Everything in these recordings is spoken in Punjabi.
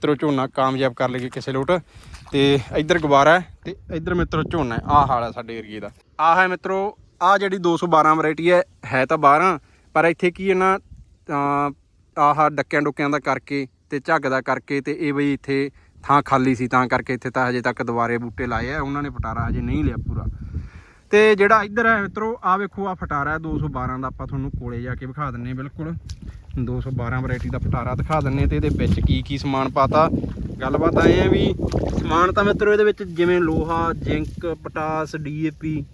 ਮਿੱਤਰੋ ਝੋਨਾ ਕਾਮਯਾਬ ਕਰ ਲਈਏ ਕਿਸੇ ਲੋਟ। ਤੇ ਇੱਧਰ ਗਵਾਰਾ ਹੈ ਤੇ ਇੱਧਰ ਮਿੱਤਰੋ ਝੋਨਾ ਹੈ। ਆਹ ਹਾਲ ਹੈ ਸਾਡੇ ਏਰੀਏ ਦਾ। ਆਹ ਹੈ ਮਿੱਤਰੋ, ਆਹ ਜਿਹੜੀ 212 ਵੈਰਾਈਟੀ ਹੈ ਹੈ ਤਾਂ 12 ਪਰ ਇੱਥੇ ਕੀ ਇਹਨਾਂ ਆਹ ਡੱਕਿਆਂ ਡੁੱਕਿਆਂ ਦਾ ਕਰਕੇ ਤੇ ਝੱਗ ਦਾ ਕਰਕੇ ਤੇ ਇਹ ਬਈ ਇੱਥੇ ਥਾਂ ਖਾਲੀ ਸੀ, ਤਾਂ ਕਰਕੇ ਇੱਥੇ ਤਾਂ ਹਜੇ ਤੱਕ ਦੁਬਾਰੇ ਬੂਟੇ ਲਾਏ ਆ। ਉਹਨਾਂ ਨੇ ਫਟਾਰਾ ਹਜੇ ਨਹੀਂ ਲਿਆ ਪੂਰਾ। ਤੇ ਜਿਹੜਾ ਇੱਧਰ ਹੈ ਮਿੱਤਰੋ ਆ ਵੇਖੋ ਆ ਫਟਾਰਾ ਹੈ 212 ਦਾ। ਆਪਾਂ ਤੁਹਾਨੂੰ ਕੋਲੇ ਜਾ ਕੇ ਵਿਖਾ ਦਿੰਨੇ ਬਿਲਕੁਲ। 212 ਵੈਰਾਈਟੀ ਦਾ ਫਟਾਰਾ ਦਿਖਾ ਦਿੰਨੇ ਤੇ ਇਹਦੇ ਵਿੱਚ ਕੀ ਕੀ ਸਮਾਨ ਪਾਤਾ। ਗੱਲਬਾਤ ਆਏ ਆ ਵੀ ਸਮਾਨ ਤਾਂ ਮਿੱਤਰੋ ਇਹਦੇ ਵਿੱਚ ਜਿਵੇਂ ਲੋਹਾ, ਜ਼ਿੰਕ, ਪਟਾਸ ਡੀਏਪੀ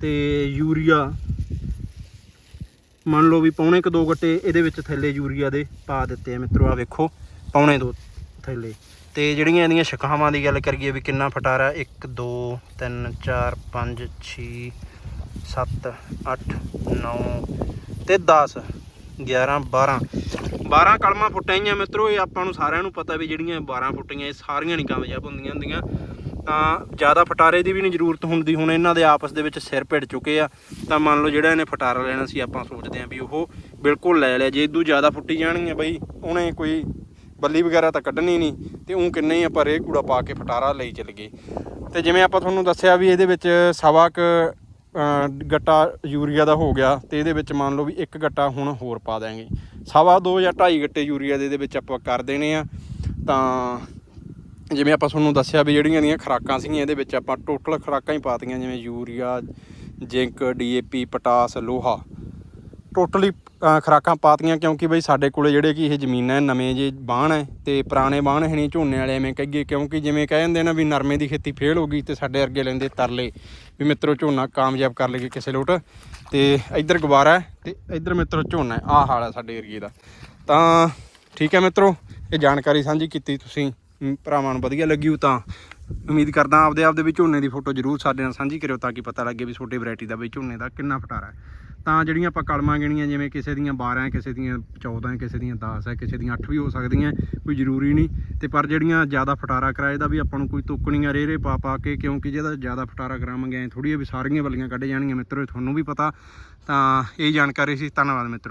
ਤੇ ਯੂਰੀਆ। ਮੰਨ ਲਓ ਵੀ ਪੌਣੇ ਕ ਦੋ ਗੱਟੇ ਇਹਦੇ ਵਿੱਚ ਥੈਲੇ ਯੂਰੀਆ ਦੇ ਪਾ ਦਿੱਤੇ ਆ ਮਿੱਤਰੋ ਆ ਵੇਖੋ, ਪੌਣੇ ਦੋ ਥੈਲੇ। ਤੇ ਜਿਹੜੀਆਂ ਇਹਦੀਆਂ ਸ਼ਿਕਾਵਾਂ ਦੀ ਗੱਲ ਕਰੀਏ ਵੀ ਕਿੰਨਾ ਫਟਾਰਾ 1 2 3 4 5 6 7 8 9 ਤੇ 10 11 12 12 ਕਲਮਾਂ ਫੁੱਟਾਈਆਂ ਮਿੱਤਰੋ, ਇਹ ਆਪਾਂ ਨੂੰ ਸਾਰਿਆਂ ਨੂੰ ਪਤਾ ਵੀ ਜਿਹੜੀਆਂ 12 ਫੁੱਟੀਆਂ, ਇਹ ਸਾਰੀਆਂ ਨਹੀਂ ਕਾਮਯਾਬ ਹੁੰਦੀਆਂ ਹੁੰਦੀਆਂ। ਤਾਂ ਜ਼ਿਆਦਾ ਫਟਾਰੇ ਦੀ ਵੀ ਨਹੀਂ ਜ਼ਰੂਰਤ ਹੁੰਦੀ, ਹੁਣ ਇਹਨਾਂ ਦੇ ਆਪਸ ਦੇ ਵਿੱਚ ਸਿਰ ਭਿੜ ਚੁੱਕੇ ਆ। ਤਾਂ ਮੰਨ ਲਓ ਜਿਹੜਾ ਇਹਨੇ ਫਟਾਰਾ ਲੈਣਾ ਸੀ, ਆਪਾਂ ਸੋਚਦੇ ਆਂ ਵੀ ਉਹ ਬਿਲਕੁਲ ਲੈ ਲਿਆ। ਜੇ ਇਦੋਂ ਜ਼ਿਆਦਾ ਫੁੱਟੀ ਜਾਣਗੀਆਂ ਬਈ, ਉਹਨੇ ਕੋਈ ਬੱਲੀ ਵਗੈਰਾ ਤਾਂ ਕੱਢਣੀ ਨਹੀਂ, ਤੇ ਉਹ ਕਿੰਨੇ ਹੀ ਆਪਾਂ ਰੇ ਕੂੜਾ ਪਾ ਕੇ ਫਟਾਰਾ ਲਈ ਚੱਲ ਗਏ। ਤੇ ਜਿਵੇਂ ਆਪਾਂ ਤੁਹਾਨੂੰ ਦੱਸਿਆ ਵੀ ਇਹਦੇ ਵਿੱਚ ਸਵਾ ਕ ਗੱਟਾ ਯੂਰੀਆ ਦਾ ਹੋ ਗਿਆ ਤੇ ਇਹਦੇ ਵਿੱਚ ਮੰਨ ਲਓ ਵੀ ਇੱਕ ਗੱਟਾ ਹੁਣ ਹੋਰ ਪਾ ਦਾਂਗੇ ਸਵਾ ਦੋ ਜਾਂ ਢਾਈ ਗੱਟੇ ਯੂਰੀਆ ਦੇ ਇਹਦੇ ਵਿੱਚ ਆਪਾਂ ਕਰ ਦੇਣੇ ਆ। ਤਾਂ ਜਿਵੇਂ ਆਪਾਂ ਤੁਹਾਨੂੰ ਦੱਸਿਆ ਵੀ ਜਿਹੜੀਆਂ ਦੀਆਂ ਖੁਰਾਕਾਂ ਸੀਗੀਆਂ, ਇਹਦੇ ਵਿੱਚ ਆਪਾਂ ਟੋਟਲ ਖੁਰਾਕਾਂ ਹੀ ਪਾਤੀਆਂ ਜਿਵੇਂ ਯੂਰੀਆ, ਜ਼ਿੰਕ ਡੀਏਪੀ ਪਟਾਸ, ਲੋਹਾ। ਟੋਟਲੀ ਖੁਰਾਕਾਂ ਪਾਤੀਆਂ ਕਿਉਂਕਿ ਬਈ ਸਾਡੇ ਕੋਲੇ ਜਿਹੜੇ ਕਿ ਇਹ ਜ਼ਮੀਨਾਂ ਹੈ, ਨਵੇਂ ਜੇ ਬਾਣ ਹੈ ਤੇ ਪੁਰਾਣੇ ਬਾਣ ਹੈ ਨਹੀਂ ਝੋਨੇ ਵਾਲੇ ਐਵੇਂ ਕਹੀਏ ਕਿਉਂਕਿ ਜਿਵੇਂ ਕਹਿ ਜਾਂਦੇ ਨਾ ਵੀ ਨਰਮੇ ਦੀ ਖੇਤੀ ਫੇਲ ਹੋ ਗਈ ਤੇ ਸਾਡੇ ਅਰਗੇ ਲੈਂਦੇ ਤਰਲੇ ਵੀ ਮਿੱਤਰੋ ਝੋਨਾ ਕਾਮਯਾਬ ਕਰ ਲਈਏ ਕਿਸੇ ਲੋਟ ਤੇ ਇੱਧਰ ਗਵਾਰਾ ਹੈ ਤੇ ਇੱਧਰ ਮਿੱਤਰੋ ਝੋਨਾ ਹੈ ਆਹ ਹਾਲ ਹੈ ਸਾਡੇ ਏਰੀਏ ਦਾ। ਤਾਂ ਠੀਕ ਹੈ ਮਿੱਤਰੋ ਇਹ ਜਾਣਕਾਰੀ ਸਾਂਝੀ ਕੀਤੀ ਤੁਸੀਂ ਭਰਾਵਾਂ ਨੂੰ ਵਧੀਆ ਲੱਗੀ ਤਾਂ ਉਮੀਦ ਕਰਦਾ ਆਪਦੇ ਆਪ ਦੇ ਵੀ ਝੋਨੇ ਦੀ ਫੋਟੋ ਜ਼ਰੂਰ ਸਾਡੇ ਨਾਲ ਸਾਂਝੀ ਕਰਿਓ ਤਾਂ ਕਿ ਪਤਾ ਲੱਗੇ ਵੀ ਛੋਟੇ ਵੈਰਾਈਟੀ ਦਾ ਵੀ ਝੋਨੇ ਦਾ ਕਿੰਨਾ ਫਟਾਰਾ ਹੈ। ਤਾਂ ਜਿਹੜੀਆਂ ਆਪਾਂ ਕਲਮਾਂ ਗਿਣੀਆਂ, ਜਿਵੇਂ ਕਿਸੇ ਦੀਆਂ 12 ਹੈ, ਕਿਸੇ ਦੀਆਂ 14 ਹੈ, ਕਿਸੇ ਦੀਆਂ 10 ਹੈ, ਕਿਸੇ ਦੀਆਂ 8 ਵੀ ਹੋ ਸਕਦੀਆਂ ਕੋਈ ਜ਼ਰੂਰੀ ਨਹੀਂ। ਤੇ ਪਰ ਜਿਹੜੀਆਂ ਜ਼ਿਆਦਾ ਫਟਾਰਾ ਕਰਾਏ ਦਾ ਵੀ ਆਪਾਂ ਨੂੰ ਕੋਈ ਤੁੱਕਣੀਆਂ ਰੇਰੇ ਪਾ ਪਾ ਕੇ, ਕਿਉਂਕਿ ਜਿਹਦਾ ਜ਼ਿਆਦਾ ਫਟਾਰਾ ਕਰਾਵਾਂਗੇ ਐ ਥੋੜੀ ਵੀ ਸਾਰੀਆਂ ਬੱਲੀਆਂ ਕੱਢ ਜਾਣਗੀਆਂ, ਮਿੱਤਰੋ ਤੁਹਾਨੂੰ ਵੀ ਪਤਾ। ਤਾਂ ਇਹ ਜਾਣਕਾਰੀ ਸੀ, ਧੰਨਵਾਦ ਮਿੱਤਰੋ।